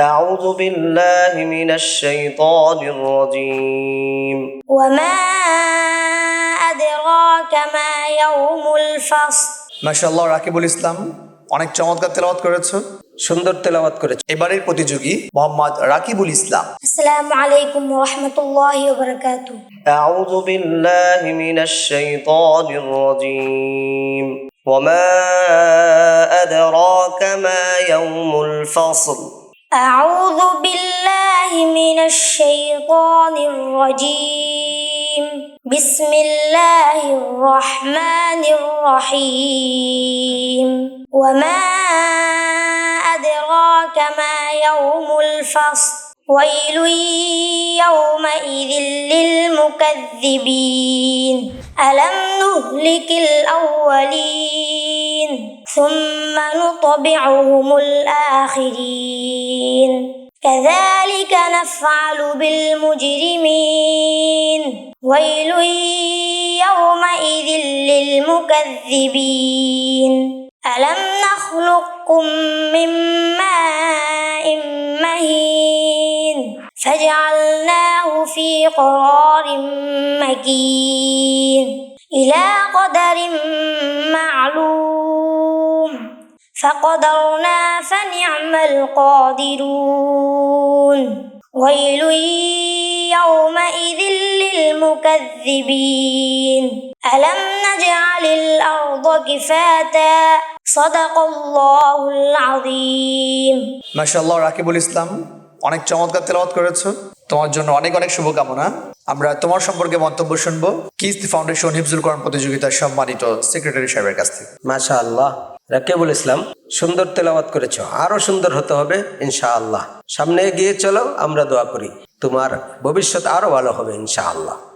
أعوذ بالله من الشيطان الرجيم وما أدراك ما يوم الفصل মাশাআল্লাহ রাকিবুল ইসলাম অনেক চমৎকার তেলাওয়াত করেছো সুন্দর তেলাওয়াত করেছে এবারের প্রতিযোগী মোহাম্মদ রাকিবুল ইসলাম السلام عليكم ورحمة الله وبركاته أعوذ بالله من الشيطان الرجيم وما أدراك ما يوم الفصل أعوذ بالله من الشيطان الرجيم. بسم الله الرحمن الرحيم. وما أدراك ما يوم الفصل. ويل يومئذ للمكذبين. ألم نهلك الأولين؟ ثم نطبعهم الآخرين. كذلك نفعل بالمجرمين. ويل يومئذ للمكذبين. ألم نخلقكم من ماء مهين؟ فجعلناه في قرار مكين. إلى قدر معلوم. فقدرنا فنعم القادرون. ويل يومئذ للمكذبين ألم نجعل الأرض كفاتا صدق الله العظيم মাশাআল্লাহ রাকিবুল ইসলাম অনেক চমৎকার তেলাওয়াত করেছো তোমার জন্য অনেক অনেক শুভকামনা আমরা তোমার সম্পর্কে মন্তব্য শুনবো কিস্তি ফাউন্ডেশন হিফজুল কোরআন প্রতিযোগিতার সম্মানিত সেক্রেটারি সাহেবের কাছ থেকে মাশা আল্লাহ রাকিবুল ইসলাম, সুন্দর তেলাওয়াত করেছ, আরও সুন্দর হতে হবে, ইনশাআল্লাহ। সামনে গিয়ে চলো, আমরা দোয়া করি, তোমার ভবিষ্যৎ আরও ভালো হবে, ইনশাআল্লাহ।